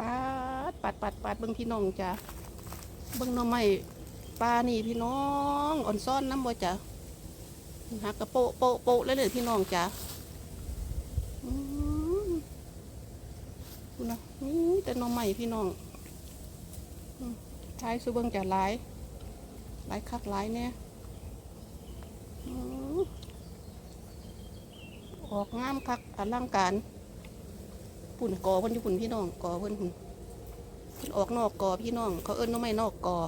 ปัดปัดปัดปัดเบิ่งพี่น้องจ้ะเบิ่งน่อไม้ปลานี่พี่น้องอ่อนซ่อนน้ำบ่จ้ะหักกระโปะโปะโปะเลยเลยพี่น้องจ้ะอืมคุณนะนี่แต่น่อไม้พี่น้องอืมท้ายซูเบิ่งจะหลายหลายคักหลายเนี่ยออกงามคักอลังการ ปุ่นกอเพิ่นอยู่ปุ่นพี่น้องกอเพิ่นปุ่นเพิ่นออกนอกกอพี่น้อง เขาเอิ้นว่าไม่นอกกอ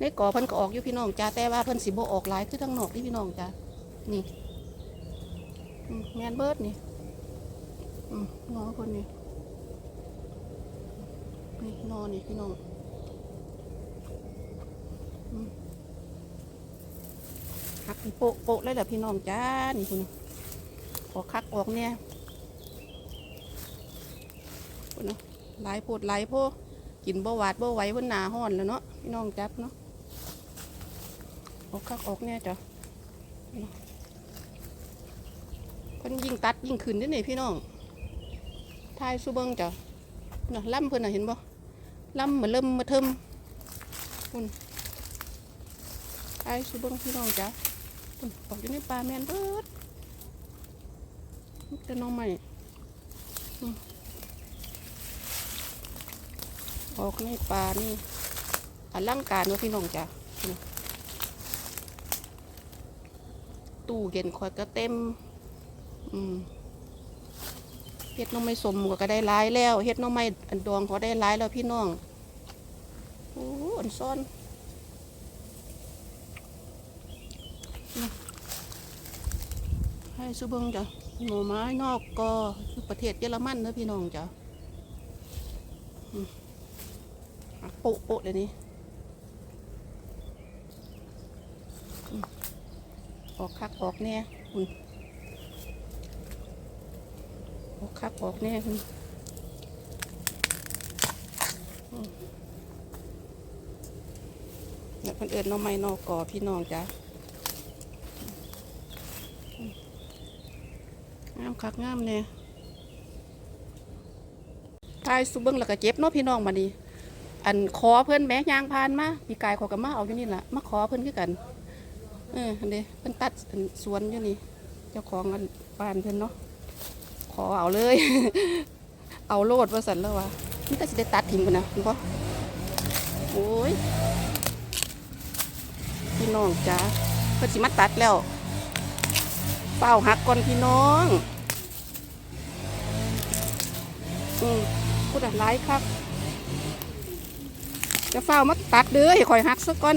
ในกอเพิ่นก็ออกอยู่พี่น้องจ้าแต่ว่าเพิ่นสิบ่ออกหลายคือทั้งนอกที่พี่น้องจ้านี่แมนเบิร์ดนี่นอเพิ่นนี่นี่นอนนี่พี่น้องหักโปะโปะเลยแหละพี่น้องจ้านี่คุณออกคักออกเนี่ย พุ่นเนาะหลายโพดหลายโพกินบ่หวาดบ่ไหวเพิ่นหนาห้อนแล้วเนาะพี่น้องจับเนาะออกคักออกเนี่ยจ้ะเนาะเพิ่นยิ่งตัดยิ่งขึ้นด้อนี่พี่น้องทายสุเบิงจ้ะเนาะล่ำเพิ่นน่ะเห็นบ่ล่ำเหมือนเริ่มมาเทิมพุ่นทายสุเบิงพี่น้องจ้ะพุ่นออกอยู่ในป่าแมนเบิดมีแต่น้องใหม่ ออกในป่านี่อลังการว่าพี่น้องจ้ะตู้เย็นคอยก็เต็ม อืมเฮ็ดน้องไม้สมก็ได้หลายแล้วเฮ็ดน้องไม้อันดองก็ได้หลายแล้วพี่น้องโอ้อันซ่อนให้สุเบิงจ้ะหน่อไม้นอกก็ประเทศเยอรมันนะพี่น้องจ้ะอะ โปะโปะเดี๋ยวนี้ออกคักออกแน่คุณออกคักออกแน่คุณเนี่ยเพิ่นเอิญน้องไม้นอกกอพี่น้องจ้ะงามคักงามเนี่ยทายสุเบิ้งแล้วก็เจ็บเนาะพี่น้องมาดี อันขอเพื่อนแม่ยางพานมาปีกายขอกับมาเอาอยู่นี่แหละมาขอเพื่อนคือกันเอออันเดเพื่อนตัดสวนอยู่นี่ เจ้าของอันบ้านเพื่อนเนาะขอเอาเลย เอาโลดว่าสันแล้ววะนี่ก็สิได้ตัดทิ้งกันนะคุณพ่อโอ้ยพี่น้องจ้าเพื่อนสิมาตัดแล้วเป้าหักก่อนพี่น้อง อืมพูดอะไรครับ จะเฝ้ามาตัดเด้อให้คอยหักซะก่อน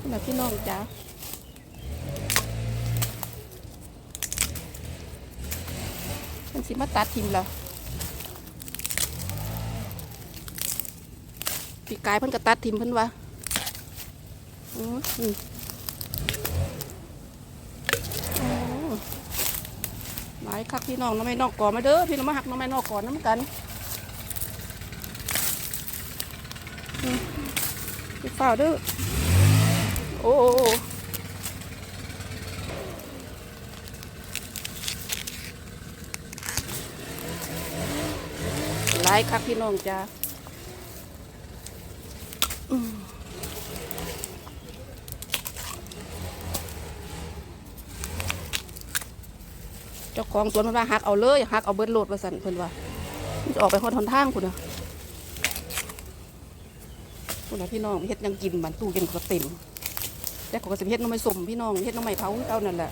นี่แหละพี่น้องจ้ามันสิมาตัดทิมแล้วปีกายเพิ่นก็ตัดทิมเพิ่นว่าอืมอืมโอ้หลาย คักพี่น้องน้องไม่นอกก่อนมาเด้อพี่น้องมาหักน้องไม่นอกก่อนน้ำกันพี่ฝ่าวเด้อโอ้โอ้โอ้หลายคักพี่น้องจ้าอืมเจ้าของสวนเพิ่นว่าหักเอาเลยหักเอาเบิดโหลดว่าสั่นเพิ่นว่ามันจะออกไปคนทนทางคุณนะคุณนะพี่น้องเฮ็ดยังกินบันตู้เย็นก็เต็มแต่เขาก็สิเฮ็ดน้ำไม่สมพี่น้องเฮ็ดน้ำไม่เผาเอานั่นแหละ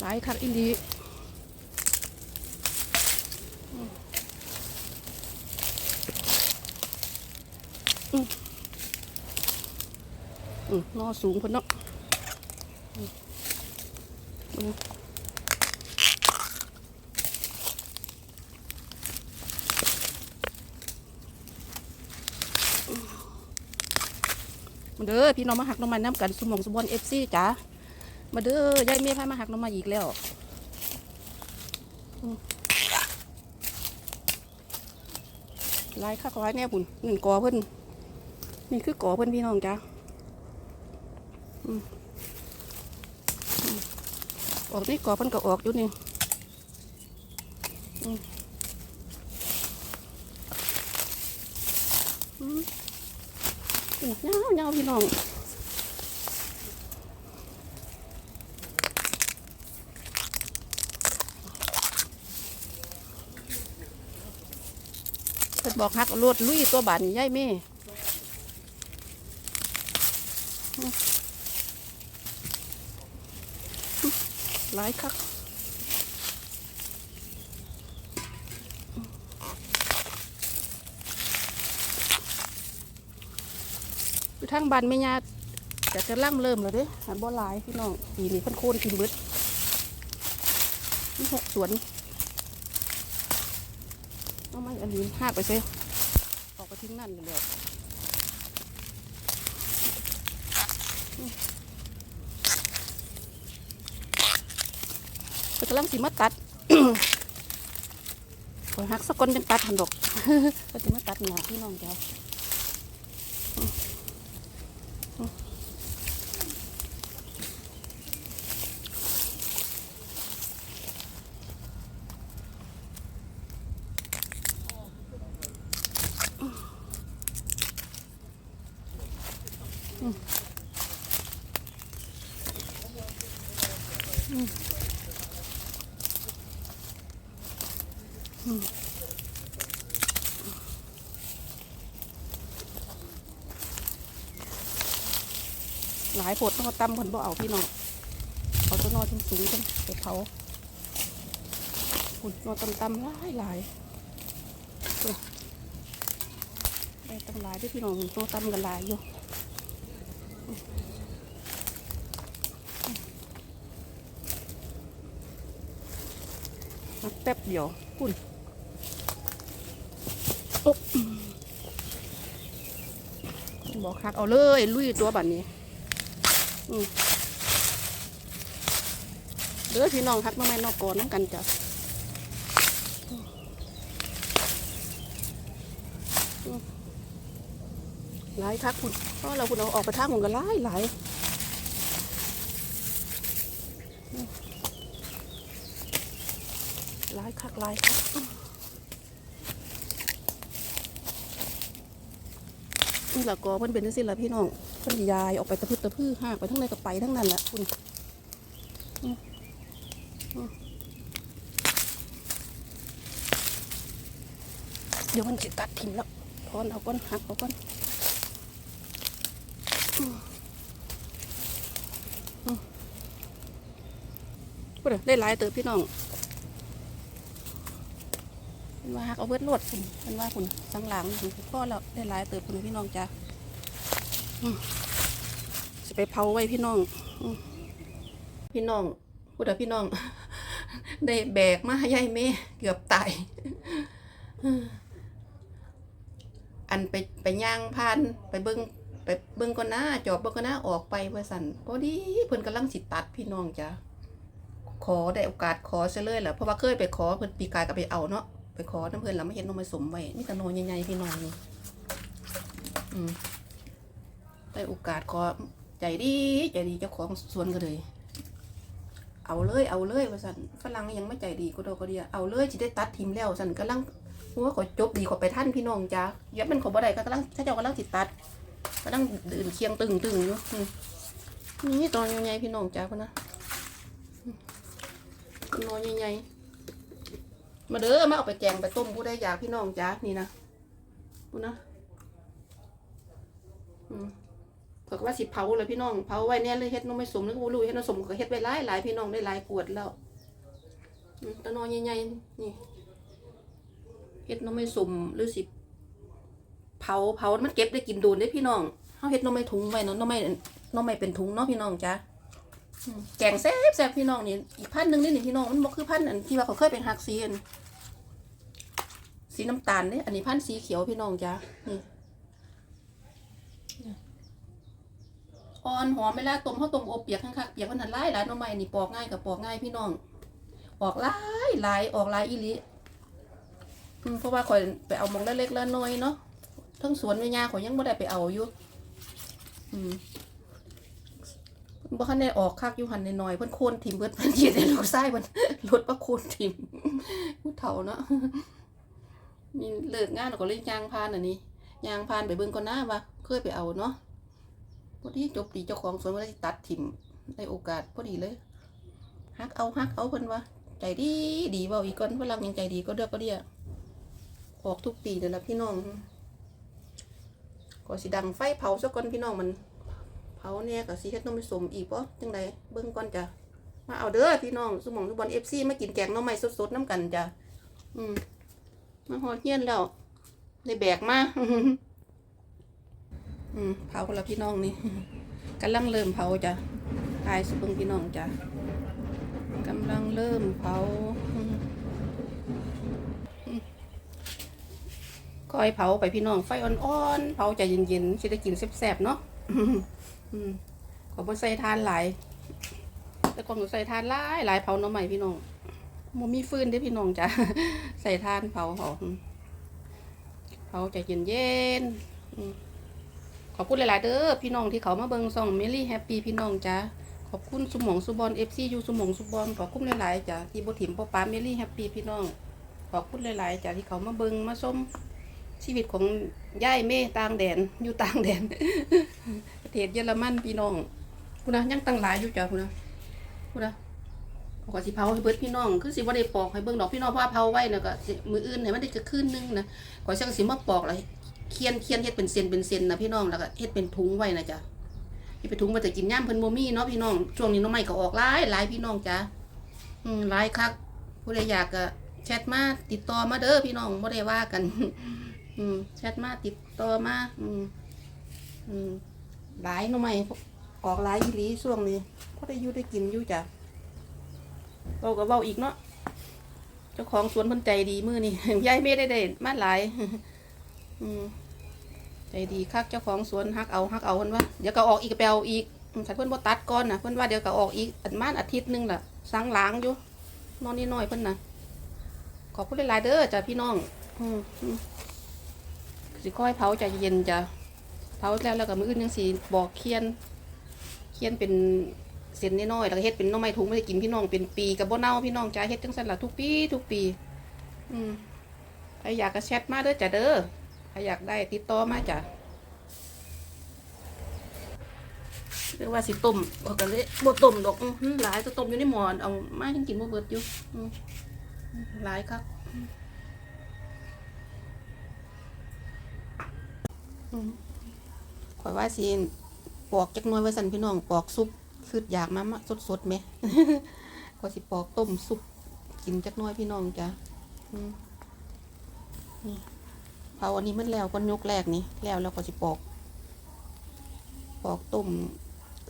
หลายคักอีหลีอืมอืมอืม นอสูงเพิ่นเนาะมาเด้อพี่น้องมาหักน้ำมันน้ำกันสมองสมบอนเอฟซีจ้ามาเด้อยายเมย์พามาหักน้ำมันอีกแล้วลายคักหลายแน่พุ่นหนึ่งกอเพิ่นนี่คือกอเพิ่นพี่น้องจ้า ออกนี่กรอบมันก็ออกอยู่นี่อืมอืมเงาเงาพี่น้องเพิ่นบอกฮักเอารวดลุยตัวบานนี่ายแม่อืมอืม หลายคักอยู่ทางบ้านไม่ยาแต่จะล่ำเริ่มแล้วเด้หันบ่หลายพี่น้องปีนี้พิ่นโคนกินเบิดนี่หกสวนเอาไม่อันนี้หักไปเซออกไปทิ้งนั่นเลย กำลังสิมาตัดขอหักสักคนยังตัดหันดอกก็จะมาตัดหงอกพี่น้องเจ้า หลายผดต้องเอาตำผลบ่เอาพี่น้องเอาตัวนอสูงสูงๆกันไปเผาผลนอตำตำๆหลายหลายได้ตั้งหลายด้วยพี่น้องนอตำกันหลายอยู่นักแป๊บเดียวคุณโอ๊ะบอกคักเอาเลย ลุยตัวแบัดนนี้อืม เด้อพี่น้องฮักน้องแม่นอกก่อนน้ำกันจ้ะหลายคักคุณเพราะเราคุณเอาออกไปทางมันก็หลายหลายหลายคักหลายคักนี่ละกอเพิ่นเป็นจังซี่ล่ะพี่น้อง เพิ่นยายออกไปตะพึดตะพื้หากไปทั้งในกระไปทั้งนั้นแหละคุณเดี๋ยวมันสิตัดทิ้งแล้วพอนเอาก้อนหักเอาก้อนพูดเด้อได้หลายเติบพี่น้องเป็นว่าหักเอาเบิดรวดคุณเป็นว่าคุณสังหลังคุณพ่อเราได้หลายเติบคุณพี่น้องจ้ะอืม จะไปเผาไว้พี่น้อง พี่น้องพูดแต่พี่น้อง ได้แบกมาใหญ่เมเกือบตายอันไปไปย่างพานไปเบิ้งไปเบิ้งก็น่าจอบเบิ้งก็น่าออกไปเพื่อสันพอดีเพิ่นกำลังสิตัดพี่น้องจ้ะขอได้โอกาสขอเสยเลยแหละเพราะว่าเคยไปขอเพิ่นปีกายก็ไปเอาเนาะไปขอน้ำเพื่อนเราไม่เห็นนมผสมไว้มีแต่นอนใหญ่ๆพี่น้องนี่อืม ได้โอกาสขอใจดีใจดีเจ้าของสวนก็เลย เอาเลยเอาเลยว่าสันฝรั่งยังไม่ใจดีก็ดอกก็เดียเอาเลยจะได้ตัดทิมแล้วสันกำลังหัวขอจบดีกว่าไปท่านพี่น้องจ้ายับเป็นขอบ่ได้ก็กำลังถ้าเจ้ากำลังติดตัดกำลังดื่นเคียงตึงตึงอยู่นี่ตอนใหญ่ๆพี่น้องจ้าคนนะอืมนอนใหญ่ๆมาเด้อมาเอาไปแกงไปต้มผู้ได้อยากพี่น้องจ้านี่นะพูนะอืม ก็ว่าสิเผาเลยพี่น้องเผาไว้เนี่ยเลยเฮ็ดน้องไม่สมแล้วก็บ่รู้เฮ็ดน้องสมก็เฮ็ดไว้หลายหลายพี่น้องได้หลายขวดแล้วตะนอนใหญ่ๆนี่เฮ็ดน้องไม่สมหรือสิเผาเผามันเก็บได้กินโดนได้พี่น้องเฮาเฮ็ดน้องไม่ถุงไว้เนาะน้องไม่น้องไม่เป็นถุงเนาะพี่น้องจ้าอืมแกงแซ่บแซ่บพี่น้องนี่อีกพันหนึงนี่นี่พี่น้องมันบ่คือพันอันที่ว่าเขาเคยเป็นฮักซีอันสีน้ำตาลเนี่ยอันนี้พันธุ์สีเขียวพี่น้องจ้านี่ อ่อนหอมเวลาต้มข้าวต้มอบเปียกข้างๆเปียกมันหันหลายหลายน้องใหม่นี่ปอกง่ายกับปอกง่ายพี่น้อง ออกลายหลายออกลายอีลิอืมเพราะว่าข่อยไปเอามองเล็กๆแล้วน้อยเนาะทั้งสวนแม่ยาข่อยยังไม่ได้ไปเอาอยู่อืมบ่คันได้ออกคักอยู่หันน้อยเพิ่นโคนถิ่มเพิ่นเพิ่นเหยียดให้ลูกชายเพิ่นรถบ่โคนถิ่มผู้เฒ่าเนาะมีเลิกงานก็เลยยางผ่านอันนี้ยางผ่านไปเบิ่งก่อนนะว่าเคยไปเอาเนาะ พอดีจบดีเจ้าของสวนก็เลยตัดถิ่มได้โอกาสพอดีเลยฮักเอาฮักเอาเพิ่นว่าใจดีดีเว้าอีกก่อนฝรั่งยังใจดีก็เด้อก็เดียออกทุกปีเลยละพี่น้องก็สิดังไฟเผาซะก่อนพี่น้องมัน เผาเนี่ยกับสีเฮ็ดนมผสมอีกป่ะจังไดเบิ่งก่อนจ้ะมาเอาเด้อพี่น้องสมองทุกบอลเอฟซีมากินแกงน้องใหม่สดๆน้ำกันจ้ะอืมมาหอดเฮียนแล้วได้แบกมา อืมเผาคนละพี่น้องนี่กำลังเริ่มเผาจ้ะทายสุบงพี่น้องจ้ะกำลังเริ่มเผาคอยเผาไปพี่น้องไฟอ่อนๆเผาใจเย็นๆสิได้กินแซ่บๆเนาะขอบใส่ทานหลายแต่ก่อนหนูใส่ทานหลายหลายเผาหน้ำใหม่พี่น้องมมีฟืนเด้พี่น้องจ้ะใส่ทานเผาเผาอืมเผาใจเย็นเย็นๆ อืมขอบคุณหลาย ๆ เด้อพี่น้องที่เขามาเบิ่งส่องเมลี่แฮปปี้พี่น้องจ้ะขอบคุณสุมองสุบอลเอฟซียูสุมองสุบอลขอบคุณหลาย ๆ จ้ะที่บถิ่มป้าป้าเมลี่แฮปปี้พี่น้อง ขอบคุณหลาย ๆ จ้ะที่เขามาเบิ่งมาชมชีวิตของย่ายเม่ต่างแดนอยู่ต่างแดน ประเทศเยอรมันพี่น้องคุณนะยังตั้งหลายอยู่จ้ะคุณนะคุณนะเอากสิเผาให้เบิดพี่น้องคือสิบ่ได้ปอกให้เบิ่งดอกพี่น้องเพราะว่าเผาไว้น่ะก็มืออื่นให้มันได้จะคืนนึงนะก็จังสิมาปอกเลย เคียนเคียนเฮ็ดเป็นเส้นเป็นเส้นนะพี่น้องแล้วก็เฮ็ดเป็นถุงไว้นะจ้ะเฮ็ดเป็นถุงมาจะกินย่ามเพิ่นบ่มีเนาะพี่น้องช่วงนี้น้องใหม่ก็ออกหลายหลายพี่น้องจ้ะอืมหลายคักผู้ใดอยากก็แชทมาติดต่อมาเด้อพี่น้องบ่ได้ว่ากัน อืมแชทมาติดต่อมาอืมอืมหลายน่องไม้ออกหลายอีหลีช่วงนี้พอได้อยู่ได้กินอยู่จ้ะเราก็เว้าอีกเนาะเจ้าของสวนเพิ่นใจดีมือนี่ยายไม่ได้ได้มาหลาย อืม ใจดีคักเจ้าของสวนฮักเอาฮักเอาเพิ่นว่าเดี๋ยวก็ออกอีกก็ไปเอาอีกอืมถ้าเพิ่นบ่ตัดก่อนนะเพิ่นว่าเดี๋ยวก็ออกอีกอันมานอาทิตย์หนึงล่ะสังหล้างอยู่นอนนิดหน่อยเพิ่นนะขอบคุณหลายๆเด้อจ้ะพี่น้องอืมสิค่อยเผาใจเย็นจ้ะเผาแล้วแล้วก็มืออื่นยังสีบอกเคียนเคียนเป็นเส้นน้อยๆแล้วก็เฮ็ดเป็นน้อไม้ถุงไม่ได้กินพี่น้องเป็นปีกับบ่เน่าพี่น้องจ้าเฮ็ดจังซั่นล่ะทุกปีทุกปี อืมใครอยากก็แชทมาเด้อจ้ะเด้อ ใครอยากได้ติดต่อมาจ้ะเรียกว่าสิต้มบอกกันเลยบ่ต้มดอกหลายจะต้มอยู่ในหม้อเอามาให้กินบ่เบิดอยู่หลายครับข่อยว่าสิปอกจักหน่อยไว้สั่นพี่น้องปอกซุปคืออยากมามาสดๆไหมข่อยสิปอกต้มซุปกินจักหน่อยพี่น้องจ้ะนี่ ผาอันนี้มันแล้วก็ยกแรกนี่แล้วแล้วก็สิปอก ปอกต้ม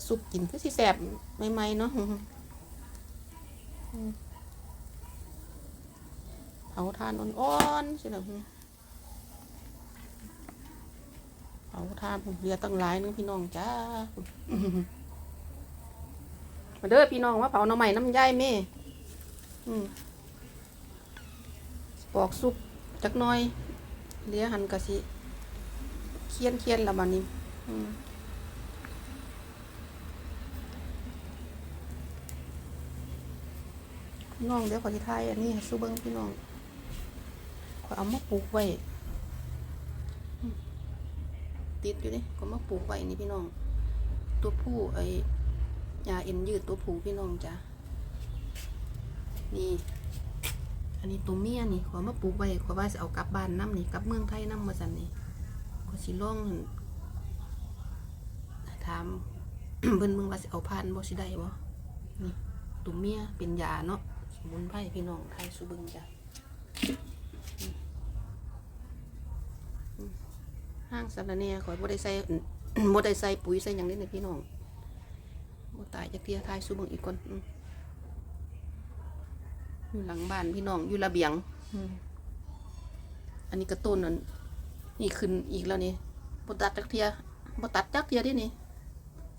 ซุปกินคือสิแสบใหม่ๆเนาะเผาทานอ่อนๆสินะเอาทานผมเรือตั้งหลายนึงพี่น้องจ้ามาเด้อพี่น้องว่าเผาหน่อใหม่น้ำย่ายแม่อืมปอกซุปจักหน่อย เหลือหันกะสิเคียนเคียนละบันนี้น้องเดี๋ยวขอที่ไทายอันนี้สู้เบิ้งพี่น้องขอเอามาปลูกไว้ติดอยู่นี่ก็มาปลูกไว้นี่พี่น้อง ตัวผู้ไอ้ยาเอ็นยืดตัวผู้พี่น้องจ้ะนี่ อันนี้ตัวเมียนี่ขอมาปลูกไว้ขอว่าจะเอากลับบ้านน้ำนี่กลับเมืองไทยน้ำมาสันนี่ก็สิล่องถามเบิ่นมึงว่าสิเอาพันบ่สิได้บ่นี่ตัวเมียเป็นยาเนาะสมุนไพรพี่น้องไทยสุบิงจ้ะห้างสารเนียขอยบ่ได้ใส่บ่ได้ใส่ปุ๋ยใส่หยังนี่นพี่น้องบ่ตายจากเทียทายสู้เบิ่งอีกคนอื อยู่หลังบ้านพี่น้องอยู่ระเบียงอืมอันนี้กระต้นนั่นนี่ขึ้นอีกแล้วนี่บ่ตัดจักเทียบ่ตัดจักเทียเดินี่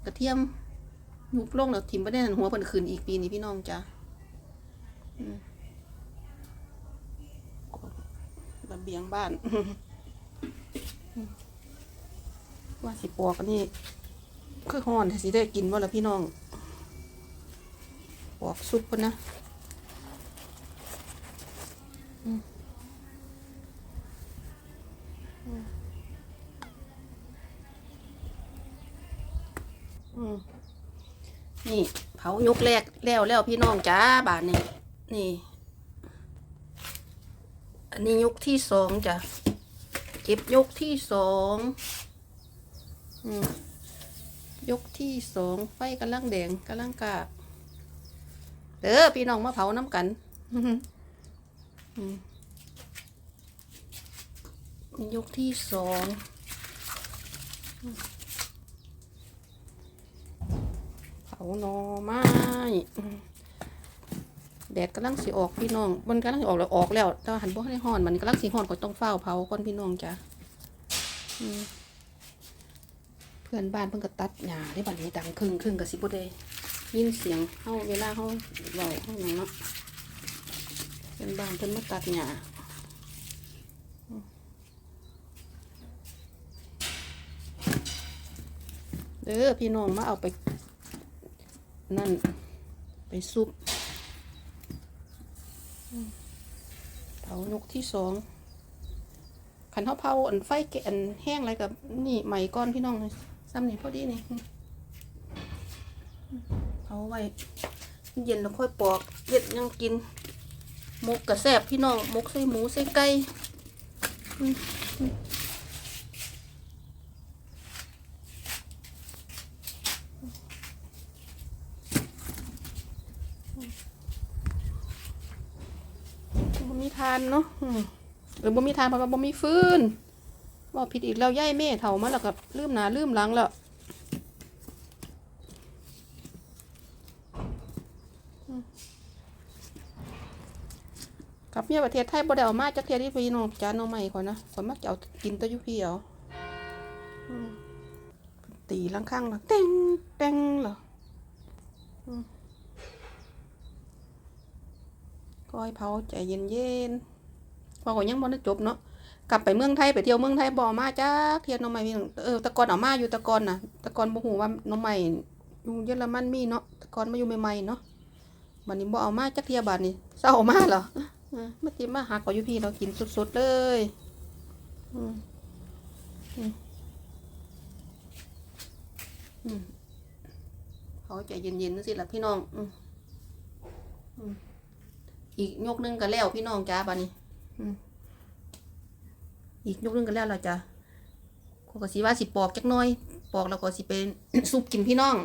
กระเทียมยุบลงแล้วทิ่มบ่ได้นั่นหัวเพิ่นขึ้นอีกปีนี้พี่น้องจ้ะอืมระเบียงบ้านว่าสิปอกอันนี้คือห่อนแต่สิได้กินว่าละพี่น้องออกซุปพุ่นนะอืมอืมอืม นี่เผายกแรกแล้วแล้วพี่น้องจ้าบาทนี่นี่ อันนี้ยกที่สองจ้ะเก็บยกที่สองอยกที่สองไฟกำลังแดงกำลังกาเด้อพี่น้องมาเผาน้ำกันยกที่สองอืมเผาหนอไม้แดดกำลังสิออกพี่น้องมันกำลังสิออกแล้วออกแล้วแต่หันบ่ให้ฮ้อนมันกำลังสิฮ้อนก็ต้องเฝ้าเผาก่อนพี่น้องจ้ะเพื่อนบ้านเพิ่นก็ตัดหญ้าได้บัดนี้ดังครึ่งครึ่งก็สิบ่ได้ยินเสียงเฮาเวลาเฮาเว้าเฮาหยังเนาะเพื่อนบ้านเพิ่นมาตัดหญ้าเด้อพี่น้องมาเอาไป นั่น ไปซุปเผานกที่สองขันเท้าเผาอันไฟแกอันแห้งอะไรกับนี่ใหม่ก้อนพี่น้องซ้ำนี่พอดีนี่เผาไว้ เย็นแล้วค่อยปอกเย็ดยังกินหมกกระแซบพี่น้องหมกใส่หมูใส่ไก่อืมอืมบ่มีทานเนาะหรือบ่มีทานเพราะว่าบ่มีฟืนว่ผิดอีกแล้วย่ายแม่เฒ่ามาแล้วก็ลืมหนาลืมหลังแล้วกับเมียประเทศไทยบ่ได้เอามาจากเทียที่พี่น้องจานเอาใหม่ก่อนนะก่อนมาจะเอากินตะยุพี่เอาอืมตีลังข้างแล้วเต้งเต้งเหรอ ก้อยเผาใจเย็นเย็นพอก็ยังบ่ได้จบเนาะกลับไปเมืองไทยไปเที่ยวเมืองไทยบ่อมาจากเทียนน้องใหม่พี่น้องเออตะกอนเอามาอยู่ตะกอนน่ะตะกอนบ่ฮู้ว่าน้องใหม่อยู่เยอรมันมีเนาะตะกอนมาอยู่ใหม่ๆเนาะบัดนี้บ่เอามาจากเทียบัดนี้เศร้าเอามาเหรออะมาจิมาหาขออยู่พี่เรากินสดๆเลยอืมอืมเขาใจเย็นๆนะสิล่ะพี่น้อง อืมอืม อีกยกหนึงก็แล้วพี่น้องจ้าบานี้อีกยกหนึงก็แล้วเราจะก็ก็สิว่าสิปอกจักน้อย ปอกแล้วก็สิเป็นซุปกินพี่น้อง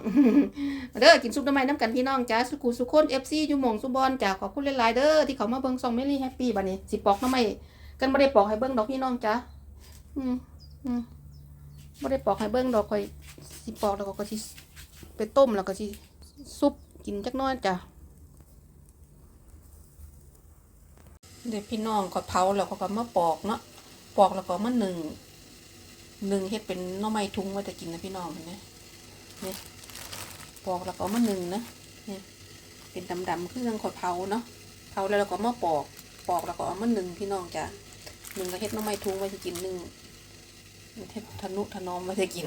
เด้อกินซุปน้ำไม้น้ำกันพี่น้องจ้าสุกูสุคนเอฟซีอยู่มงสุบอลจ้าขอบคุณหลายๆเด้อที่เขามาเบิ่งซองเมลี่แฮปปี้บัดนี้สิปอกน้ำไม้กันบ่ได้ปอกให้เบิ่งดอกพี่น้องจ้าอืมอืมบ่ได้ปอกให้เบิ่งดอกค่อยสิปอกแล้วก็สิไปต้มแล้วก็สิซุปกินจักน้อยจ้ะ เด็กพี่น้องก็เผาแล้วก็ก็มาปอกเนาะปอกแล้วก็มาหนึ่งหนึ่งเฮ็ดเป็นน้อไม้ทุ้งไว้แต่กินนะพี่น้องเห็นไหมนี่ปอกแล้วก็มาหนึ่งนะนี่เป็นดำๆคือเรื่องขอดเผาเนาะเผาแล้วเราก็มาปอกปอกแล้วก็เอามาหนึ่งพี่น้องจ้ะหนึ่งก็เฮ็ดน้อไม้ทุ้งไว้จะกินหนึ่งเฮดทนุถนอมไว้จะกิน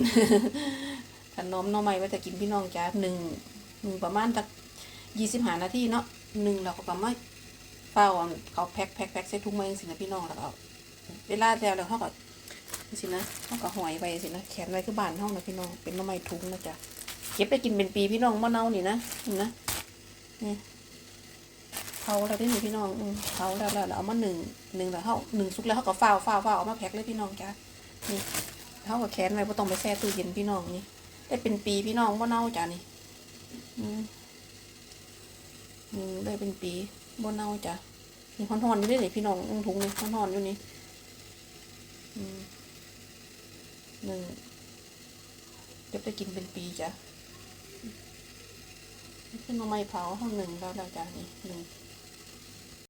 ถนอมน้อไม้ไว้จะกินพี่น้องจ้ะหนึ่งหนึ่งประมาณสักยี่สิบห้านาทีเนาะหนึ่งเราก็ประมาณ เฝ้าเอาเขาแพ็คแพ็คแพ็คใส่ถุงมาเอสินะพี่น้องแล้วก็เวลาแล้วแล้วเขาก็สินะเขาก็หอยไว้สินะแขนไว้คือบ้านห้องนะพี่น้องเป็นหน้ำไม้ทุงนะจ๊ะเก็บไปกินเป็นปีพี่น้องมะนาวนี่นะเห็นนะนี่เผาแล้วได้หนึ่พี่น้องเผาแล้วแล้วแล้วเอามาหนึ่งหนึ่งแล้วเขาหนึ่งสุกแล้วเขาก็ฟ้าวฟ้าวฟ้าเอามาแพ็คเลยพี่น้องจ้ะนี่เขาก็แขนไว้ไ่ต้องไปแช่ตู้เย็นพี่น้องนี่ได้เป็นปีพี่น้องมะนาวจ้ะนี่อืมได้เป็นปี บนเนาจ้ะนี่ห่อนๆอยู่นี่เลยพี่น้องอืมถุงนี่ห่อนๆอยู่นี่หนึ่งจะไปกินเป็นปีจ้ะขึ้นมาไม่เผาห้องหนึ่งแล้วเราจ้ะนี่หนึ่ง